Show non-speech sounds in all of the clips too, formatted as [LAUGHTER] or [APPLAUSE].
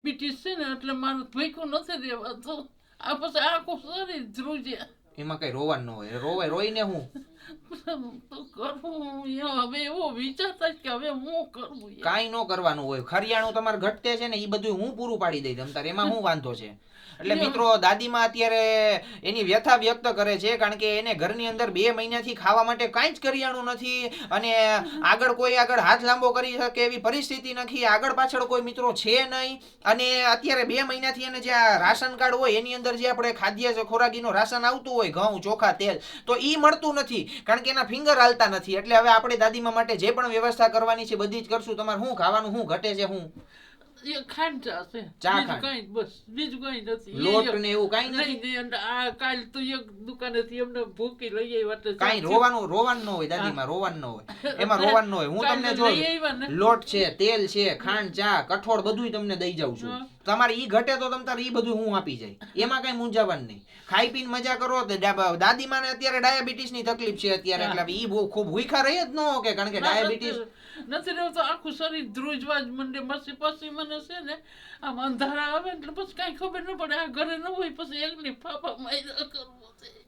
Diabetes છે ને એટલે મારું ભૂખ્યું નથી રહેવાતું આ પછી આખું શરીર ધ્રુજે એમાં કઈ રોવાનું ન હોય. રોવાય, રોઈને હું? હવે એવો વિચાર કે હવે હું કરવું કાંઈ ન કરવાનું હોય. ખરિયાણું તમારે ઘટતે છે ને એ બધું હું પૂરું પાડી દઈ તમ તારે. એમાં હું વાંધો છે? એટલે મિત્રો દાદીમાં અત્યારે એની વ્યથા વ્યક્ત કરે છે કારણ કે એને ઘરની અંદર બે મહિનાથી ખાવા માટે કાંઈ જ કરિયાણું નથી અને આગળ કોઈ આગળ હાથ લાંબો કરી શકે એવી પરિસ્થિતિ નથી. આગળ પાછળ કોઈ મિત્રો છે નહીં. અને અત્યારે બે મહિનાથી એને જે આ રાશન કાર્ડ હોય એની અંદર જે આપણે ખાદ્ય ખોરાકીનું રાશન આવતું હોય ઘઉં ચોખા તેલ તો ઈ મળતું નથી. કારણ કે એના ફિંગર હાલતા નથી. એટલે હવે આપણે દાદીમા માટે જે પણ વ્યવસ્થા કરવાની છે, બધી જ કરશું. તમારે શું ખાવાનું, શું ઘટે છે, શું? એ ખાંડ છે ચા ખાંડ. બસ બીજું કાંઈ નથી. લોટ ને એવું કાંઈ નથી? નહીં નહીં, અને આ કાલ તો એક દુકાનેથી અમને ભૂકી લઈ આવ્યા એટલે કાંઈ રોવાનું રોવાનું ન હોય દાદીમાં રોવાનું ન હોય. એમાં રોવાનું ન હોય. હું તમને જો લઈ આવ્યા ને. લોટ છે તેલ છે ખાંડ ચા કઠોળ બધુંય તમને દઈ જાઉં છું. તમારે ઈ ઘટે તો તમ તારે ઈ બધું હું આપી જાય. એમાં કઈ મૂંઝાવાનું નહીં. ખાઈ પીને મજા કરો તો ડા- દાદીમાને અત્યારે ડાયાબિટીસની તકલીફ છે અત્યારે એટલે ઈ બહુ ખૂબ ભૂખા રહી જ ન કે કારણ કે ડાયાબિટીસ નથી- રહેતો, આખું શરીર ધ્રુજવા જ મંડે, મસી પછી મને છે ને, આમ અંધારા આવે એટલે પછી કાંઈ ખબર ન પડે, આ ઘરે ન હોય, પછી એકલી ફાફા માર્યા કરવો છે.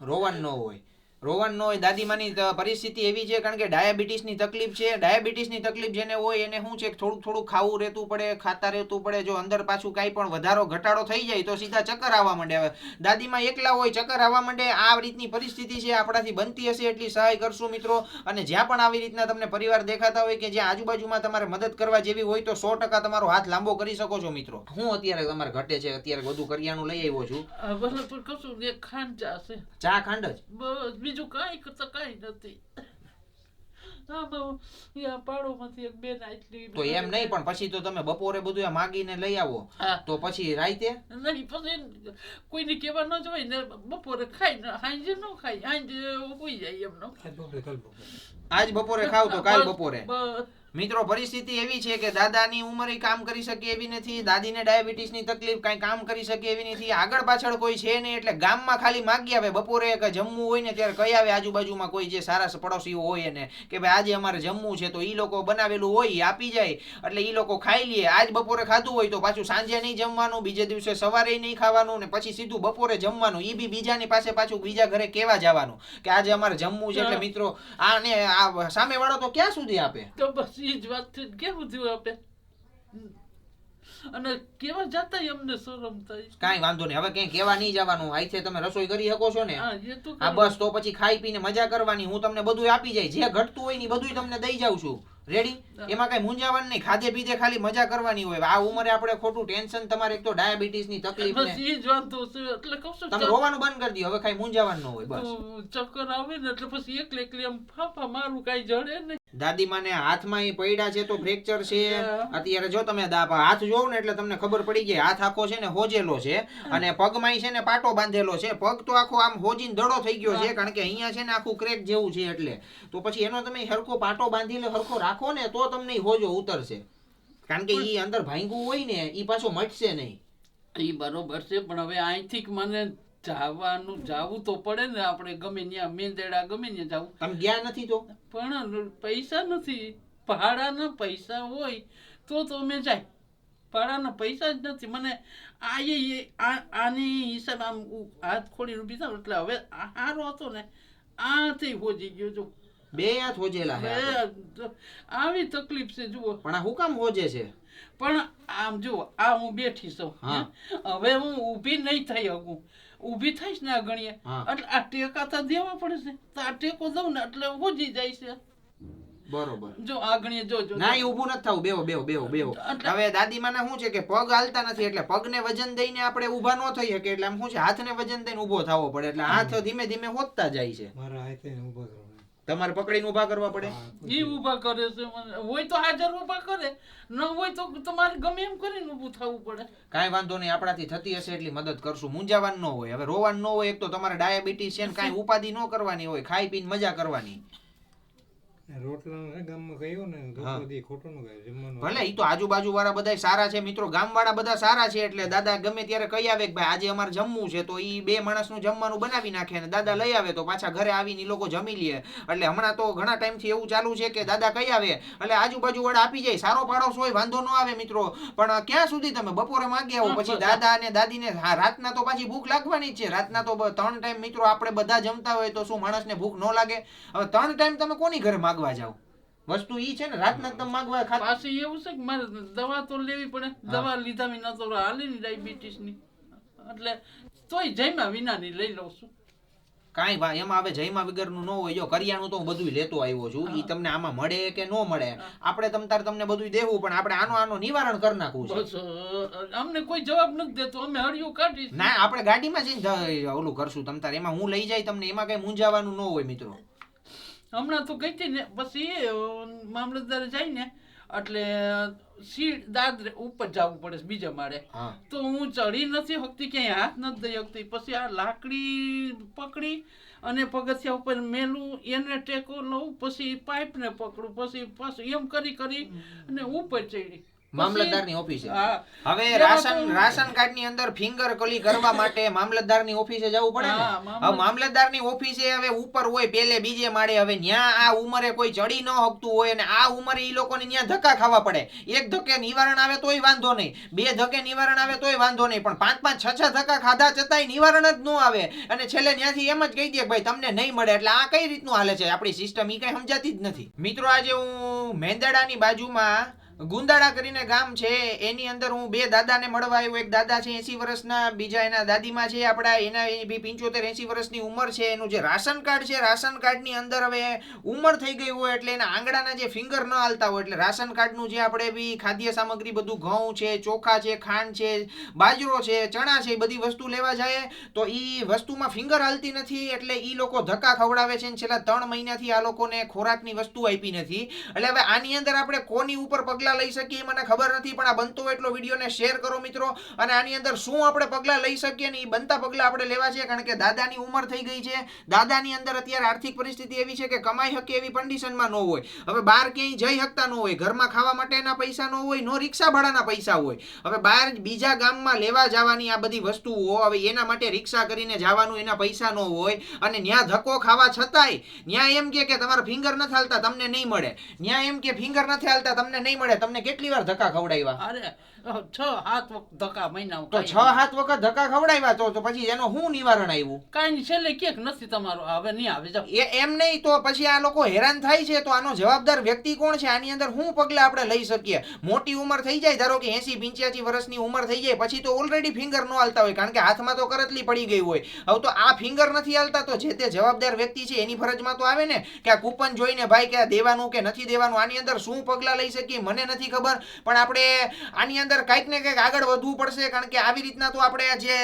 રોવાનું ન હોય. રોવાનું ન હોય દાદીમાની પરિસ્થિતિ એવી છે કારણ કે ડાયાબિટીસની તકલીફ છે. ડાયાબિટીસની તકલીફ જેને હોય એને શું છે થોડુંક થોડુંક ખાવું રહેતું પડે ખાતા રહેતું પડે. જો અંદર પાછું કાંઈ પણ વધારો ઘટાડો થઈ જાય તો સીધા ચક્કર આવવા માંડે. હવે દાદીમાં એકલા હોય ચક્કર આવવા માંડે. આ રીતની પરિસ્થિતિ છે આપણાથી બનતી હશે એટલી સહાય કરશું મિત્રો. અને જ્યાં પણ આવી રીતના તમને પરિવાર દેખાતા હોય કે જ્યાં આજુબાજુમાં તમારે મદદ કરવા જેવી હોય તો સો ટકા તમારો હાથ લાંબો કરી શકો છો મિત્રો. હું અત્યારે તમારે ઘટે છે અત્યારે બધું કરિયાણું લઈ આવ્યો છું. ચા ખાંડ જ? બીજું કાંઈ કરતા કાંઈ નથી. આમાં યા પાડોમાંથી એક બેન આટલી તો એમ નહીં પણ પછી તો તમે બપોરે બધું આ માગીને લઈ આવો. હા. તો પછી રાઈતે નહીં પછી કોઈને કહેવા ન જોઈએ ને બપોરે ખાઈ ને સાંજે ન ખાઈ સાંજે ઉઈ જાય એમનો. આજ બપોરે ખાવ તો કાલ બપોરે. બસ. મિત્રો પરિસ્થિતિ એવી છે કે દાદાની ઉંમરે કામ કરી શકે એવી નથી દાદીને ડાયાબિટીસની તકલીફ કાંઈ કામ કરી શકે એવી નથી આગળ પાછળ કોઈ છે નહીં એટલે ગામમાં ખાલી માગી આવે બપોરે કે જમવું હોય ને ત્યારે કઈ આવે આજુબાજુમાં કોઈ જે સારા પડોશીઓ હોય એને કે ભાઈ આજે અમારે જમવું છે તો એ લોકો બનાવેલું હોય આપી જાય એટલે એ લોકો ખાઈ લે આજ બપોરે ખાધું હોય તો પાછું સાંજે નહીં જમવાનું બીજે દિવસે સવારે નહીં ખાવાનું ને પછી સીધું બપોરે જમવાનું એ બી બીજાની પાસે પાછું બીજા ઘરે કેવા જવાનું કે આજે અમારે જમવું છે એટલે મિત્રો મિત્રો આને આ સામેવાળો તો ક્યાં સુધી આપે? તો બસ એ જ વાત છે. કેવું થયું આપણે અને કેવા જાતા અમને શરમ થાય? કાંઈ વાંધો નહીં. હવે ક્યાંય કેવા નહીં જવાનું. અહીંથી તમે રસોઈ કરી શકો છો ને. હા. બસ તો પછી ખાઈ પીને મજા કરવાની. હું તમને બધું આપી જાય. જે ઘટતું હોય ને બધું તમને દઈ જાઉં છું. રેડી એમાં કઈ મૂંઝાવાનું નહીં. ખાધે પીધે ખાલી મજા કરવાની હોય. આ ઉંમરે આપણે ખોટું ટેન્શન તમારે એક તો ડાયાબિટીસની. તકલીફ છે. એટલે કહું છું તમે રોવાનું બંધ કરી દો. હવે કઈ મૂંઝાવાનું ન હોય. બસ. ચક્કર આવે ને એટલે પછી એકલે એકલી આમ ફાફા મારું કઈ જડે નહીં. દાદીમાને હાથમાં ઈ પડ્યા છે તો ફ્રેક્ચર છે. અત્યારે જો તમે હાથ જોવો ને એટલે તમને ખબર પડી જાય હાથ આખો છે ને હોજેલો છે અને પગમાં છે ને પાટો બાંધેલો છે. પગ તો આખો આમ હોજીને દડો થઈ ગયો છે કારણ કે અહીંયા છે ને આખું ક્રેક જેવું છે એટલે. તો પછી એનો તમે હરખો પાટો બાંધીને હરખો રાખો ને તો તમને હોજો ઉતરશે. કારણ કે ઈ અંદર ભાંગવું હોય ને ઈ પાછો મટશે નહીં. એ બરોબર છે પણ હવે અહીંથી મને જવાનું જાવું તો પડે ને આપણે ગમે ત્યાં મેંદેડા ગમે ત્યાં જાવું. તમે ગયા નથી તો? પણ પૈસા નથી. ભાડાના પૈસા હોય તો તો અમે જાય. ભાડાના પૈસા જ નથી. મને આ એ આની હિસાબ આમ હાથ ખોડીને ઊભી થાય એટલે હવે આ હારો હતો ને આથી હોજી ગયો જો બે હાથ હોજેલા. બે- આવી તકલીફ છે જુઓ. પણ આ હું કામ હોજે છે? પણ આમ જુઓ આ હું બેઠી છું. હવે હું ઊભી નહીં થઈ શકું. ઊભી થઈશ ને અગણીએ. ગણીએ એટલે આ ટેકા તો દેવા પડે છે. તો આ ટેકો દઉં ને એટલે ઉજી જાય છે બરોબર. જો આગણી જો જો ના ઊભું નથી થવું. બેવો બેવો બેવો બેવો હવે દાદી દાદીમાને શું છે કે પગ હાલતા નથી એટલે પગને વજન દઈને આપણે ઊભા ન થઈ શકે એટલે આમ શું છે? હાથને વજન દઈને ઊભો થવો પડે. એટલે હાથ ધીમે ધીમે હોતતા જાય છે. મારા હાથે ઊભો કરવાનો. તમારે પકડીને ઊભા કરવા પડે? એ ઈ ઊભા કરે છે હોય તો હાજર ઊભા કરે ન હોય તો તમારે ગમે એમ કરીને ઊભું થવું પડે. કાંઈ વાંધો નહીં આપણાથી થતી હશે એટલી મદદ કરશું. મૂંઝાવાનું ન હોય. હવે રોવાનું ન હોય એક તો તમારે ડાયાબિટીસ છે ને કાંઈ [LAUGHS] ઉપાધિ ન કરવાની હોય ખાઈ પીને મજા કરવાની. ગામમાં ને. રોટલો ખોટો ન જમવાનું. ભલે ઈ તો આજુબાજુ વાળા બધા સારા છે મિત્રો. ગામવાળા બધા સારા છે એટલે દાદા ગમે ત્યારે કહી આવે કે ભાઈ આજે અમારે જમવું છે તો ઈ બે માણસનું જમવાનું બનાવી નાખે અને દાદા લઈ આવે તો પાછા ઘરે આવીને ઈ લોકો જમી લે. એટલે હમણાં તો ઘણા ટાઈમથી એવું ચાલુ છે કે દાદા કહી આવે એટલે આજુબાજુ વાળા આપી જાય સારો પાડોશ હોય વાંધો ન આવે મિત્રો. પણ ક્યાં સુધી તમે બપોરે માંગી આવો પછી દાદા અને દાદીને ને રાતના તો પાછી ભૂખ લાગવાની જ છે. રાતના તો ત્રણ ટાઈમ મિત્રો આપણે બધા જમતા હોય તો શું માણસને ભૂખ ન લાગે? હવે ત્રણ ટાઈમ તમે કોની ઘરે માગવા જાઓ વસ્તુ ઈ છે ને રાતના તમે માગવા ખાતા પાછી એવું છે કે મારે દવા તો લેવી પડે. દવા લીધા વિના તો હાલે ની ડાયાબિટીસની એટલે તોય જયમાં વિના ની લઈ લઉં છું. કાંઈ ભાઈ એમાં હવે જયમાં વગરનું ન હોય. જો કરિયાણું તો હું બધું લેતો આવ્યો છું. ઈ તમને આમાં મળે કે ન મળે? આપણે તમ તાર તમને બધું દેવું પણ આપણે આનો આનો નિવારણ કરી નાખવું છે. અમને કોઈ જવાબ નથી દેતો. અમે હળિયું કાઢી ના આપણે ગાડીમાં જઈને ઓલું કરશું તમ તાર. એમાં હું લઈ જાય તમને એમાં કઈ મૂંઝાવાનું ન હોય મિત્રો. હમણાં તો ગઈ હતી ને પછી મામલતદારે જાય ને એટલે સીટ દાદ ઉપર જવું પડે છે બીજા માળે. તો હું ચડી નથી શકતી ક્યાંય હાથ નથી દઈ શકતી પછી આ લાકડી પકડી અને પગથિયા ઉપર મેલું એને ટેકો લઉં પછી પાઇપને પકડું પછી પાછું એમ કરી કરી અને ઉપર ચડી મામલતદારની ઓફિસે. હવે રાશન રાશન કાર્ડની અંદર ફિંગર કલી કરવા માટે મામલતદારની ઓફિસે જવું પડે ને? હવે મામલતદારની ઓફિસે હવે ઉપર હોય પેલે બીજે માળે. હવે ન્યા આ ઉંમરે કોઈ ચડી ન હકતું હોય અને આ ઉંમરે ઈ લોકોને ન્યા ધક્કા ખાવા પડે. એક ધક્કે નિવારણ આવે તોય વાંધો નહીં. બે ધક્કે નિવારણ આવે તોય વાંધો નહીં. પણ પાંચ પાંચ છ છ ધક્કા ખાધા છતાંય નિવારણ જ ન આવે. અને છેલ્લે ત્યાંથી એમ જ કહી દે કે ભાઈ તમને નહીં મળે. એટલે આ કઈ રીતનું હાલે છે? આપણી સિસ્ટમ ઈ કઈ સમજાતી જ નથી. મિત્રો આજે હું મેંદડાની બાજુમાં ગુંદાળા કરીને ગામ છે. એની અંદર હું બે દાદાને મળવા આવ્યો. એક દાદા છે એસી વર્ષના, બીજા એના દાદીમાં છે આપણા. એના એ બી પંચોતેર, એસી વર્ષની ઉંમર છે. એનું જે રાશન કાર્ડ છે, રાશન કાર્ડની અંદર હવે ઉંમર થઈ ગઈ હોય એટલે એના આંગળાના જે ફિંગર ન હાલતા હોય એટલે રાશન કાર્ડનું જે આપણે બી ખાદ્ય સામગ્રી બધું ઘઉં છે, ચોખા છે, ખાંડ છે, બાજરો છે, ચણા છે, એ બધી વસ્તુ લેવા જાય તો એ વસ્તુમાં ફિંગર હાલતી નથી એટલે ઈ લોકો ધક્કા ખવડાવે છે છેલ્લા ત્રણ મહિનાથી આ લોકોને ખોરાકની વસ્તુ આપી નથી. એટલે હવે આની અંદર આપણે કોની ઉપર પગલાં લઈ શકીએ મને ખબર નથી, પણ આ બનતો એટલો વિડીયોને શેર કરો મિત્રો. અને આની અંદર શું આપણે પગલાં લઈ શકીએ ને એ બનતા પગલાં આપણે લેવા છે, કારણ કે દાદાની ઉંમર થઈ ગઈ છે. દાદાની અંદર અત્યારે આર્થિક પરિસ્થિતિ એવી છે કે કમાઈ શકે એવી કન્ડિશનમાં ન હોય. હવે બહાર ક્યાંય જઈ શકતા ન હોય, ઘરમાં ખાવા માટેના પૈસા ન હોય, નો રિક્ષા ભાડાના પૈસા હોય. હવે બહાર બીજા ગામમાં લેવા જવાની આ બધી વસ્તુઓ, હવે એના માટે રિક્ષા કરીને જવાનું એના પૈસા ન હોય. અને ન્યા ધક્કો ખાવા છતાંય, ન્યા એમ કે તમારા ફિંગર નથી હાલતા, તમને નહીં મળે. ન્યા એમ કે ફિંગર નથી હાલતા, તમને નહીં મળે. તમને કેટલી વાર ધક્કા ખવડાવ્યા? અરે છ હાથ વખત ધક્કા મહિનામાં તો છ હાથ વખત ધક્કા ખવડાવ્યા તો તો પછી એનો શું નિવારણ આવ્યું? કાંઈ છેલ્લે ક્યાંક નથી તમારો હવે નહીં આવે જાવ એ એમ નહીં તો પછી આ લોકો હેરાન થાય છે તો આનો જવાબદાર વ્યક્તિ કોણ છે? આની અંદર શું પગલા આપણે લઈ શકીએ? મોટી ઉંમર થઈ જાય ધારો કે એસી પિંચ્યાસી વર્ષની ઉંમર થઈ જાય પછી તો ઓલરેડી ફિંગર ન હાલતા હોય કારણ કે હાથમાં તો કરતલી પડી ગઈ હોય. હવે તો આ ફિંગર નથી હાલતા તો જે તે જવાબદાર વ્યક્તિ છે એની ફરજમાં તો આવે ને કે આ કૂપન જોઈને ભાઈ કે આ દેવાનું કે નથી દેવાનું આની અંદર શું પગલા લઈ શકીએ મને નથી ખબર. પણ આપણે આની અંદર કંઈક ને કંઈક આગળ વધવું પડશે કારણ કે આવી રીતના તો આપણે જે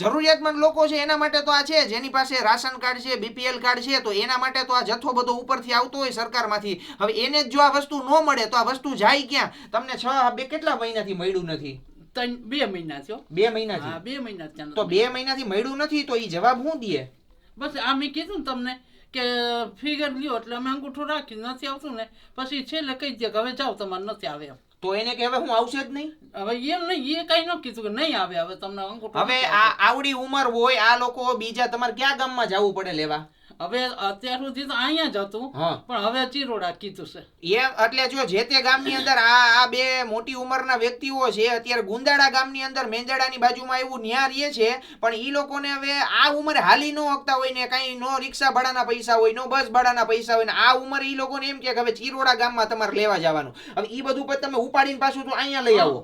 જરૂરિયાતમંદ લોકો છે એના માટે તો આ છે. જેની પાસે રાશન કાર્ડ છે બીપીએલ કાર્ડ છે તો એના માટે તો આ જથ્થો બધો ઉપરથી આવતો હોય સરકારમાંથી. હવે એને જ જો આ વસ્તુ ન મળે તો આ વસ્તુ જાય ક્યાં? તમને છ બે કેટલા મહિનાથી મળ્યું નથી? ત્રણ બે મહિના થયો. બે મહિના બે મહિના તો બે મહિનાથી મળ્યું નથી તો એ જવાબ શું દે બસ આ મેં કીધું તમને કે ફિગર લ્યો એટલે અમે અંગૂઠો રાખી નથી આવતું ને પછી છેલ્લે કહી દે કે હવે જાઓ તમારે નથી આવે એમ. તો એને કે હવે હું આવશે જ નહીં હવે એમ નહીં એ કઈ ન કીધું કે નહીં આવે હવે તમને અંગૂઠો હવે આ આવડી ઉંમર હોય આ લોકો બીજા તમારે ક્યાં ગામમાં જવું પડે લેવા. હવે અત્યાર સુધી તો અહીંયા જ હતું પણ હવે ચિરોડા કીધું છે. એ એટલે જો જે તે ગામની અંદર આ આ બે મોટી ઉંમરના વ્યક્તિઓ છે અત્યારે ગુંદાડા ગામની અંદર મેંદડાની બાજુમાં એવું ન્યા રહે છે પણ ઈ લોકોને હવે આ ઉંમરે હાલી ન હકતા હોય ને કઈ નો રિક્ષા ભાડાના પૈસા હોય નો બસ ભાડાના પૈસા હોય ને આ ઉંમર ઈ લોકોને એમ કે હવે ચિરોડા ગામમાં તમારે લેવા જવાનું. હવે ઈ બધું પછી તમે ઉપાડીને પાછું તો અહીંયા લઈ આવો.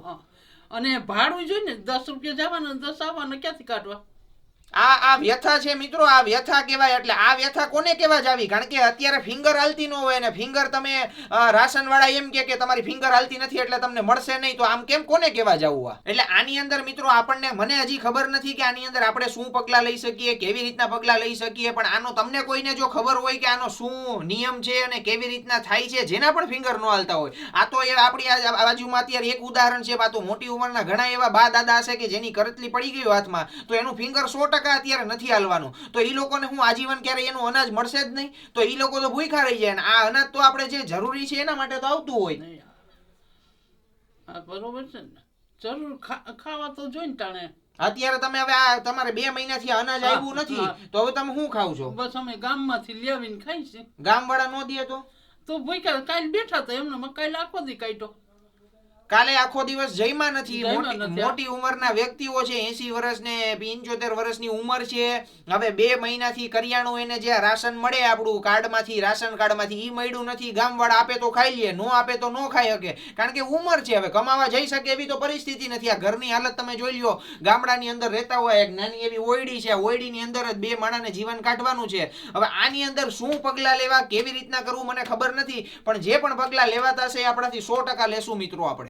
અને ભાડું જોઈ ને દસ રૂપિયા જવાના દસ આવવાના ક્યાંથી કાઢવા? આ આ વ્યથા છે મિત્રો, આ વ્યથા કહેવાય. એટલે આ વ્યથા કોને કહેવા જાવી? કારણ કે અત્યારે ફિંગર હાલતી ન હોય ને ફિંગર તમે રાશન વાળા એમ કે કે તમારી ફિંગર હાલતી નથી એટલે તમને મળશે નહીં, તો આમ કેમ કોને કહેવા જાવું આ? એટલે આની અંદર મિત્રો આપણને મને હજી ખબર નથી કે આની અંદર આપણે શું પગલા લઈ શકીએ, કેવી રીતના પગલા લઈ શકીએ, પણ આનો તમને કોઈને જો ખબર હોય કે આનો શું નિયમ છે અને કેવી રીતના થાય છે, જેના પણ ફિંગર ન હાલતા હોય. આ તો એ આપણી બાજુમાં અત્યારે એક ઉદાહરણ છે આ મોટી ઉંમરના ઘણા એવા બા દાદા હશે કે જેની કરતલી પડી ગઈ હાથમાં, તો એનું ફિંગર સો ટકા અત્યારે નથી હાલવાનું. તો એ લોકોને હું આજીવન ક્યારે એનું અનાજ મળશે જ નહીં. તો એ લોકો તો ભૂખ્યા રહી જાય અને આ અનાજ તો આપણે જે જરૂરી છે એના માટે તો આવતું હોય. બરોબર છે ને. જરૂર ખાવા તો જોઈને તાણે અત્યારે તમે હવે આ તમારે બે મહિનાથી અનાજ આવ્યું નથી. તો હવે તમે શું ખાવ છો? બસ અમે ગામમાંથી લેવીને ખાઈ છે. ગામવાળા નો દે તો? તો ભૂખ્યા કાલ બેઠા તો એમને કાલ આખો દી કાઢ્યો. કાલે આખો દિવસ જઈમાં નથી. મોટી ઉંમરના વ્યક્તિઓ છે એસી વર્ષ ને પંચોતેર વર્ષની ઉંમર છે. હવે બે મહિનાથી કરિયાણું એને જે રાશન મળે આપણું કાર્ડમાંથી રાશન કાર્ડમાંથી એ મળ્યું નથી. ગામવાળા આપે તો ખાઈ લે નો આપે તો નો ખાઈ શકે. કારણ કે ઉંમર છે હવે કમાવા જઈ શકે એવી તો પરિસ્થિતિ નથી. આ ઘરની હાલત તમે જોઈ લ્યો ગામડાની અંદર રહેતા હોય એક નાની એવી ઓયડી છે. ઓયડીની અંદર જ બે માણાને જીવન કાઢવાનું છે. હવે આની અંદર શું પગલાં લેવા કેવી રીતના કરવું મને ખબર નથી. પણ જે પણ પગલાં લેવાતા છે એ આપણાથી સો ટકા લેશું મિત્રો આપણે.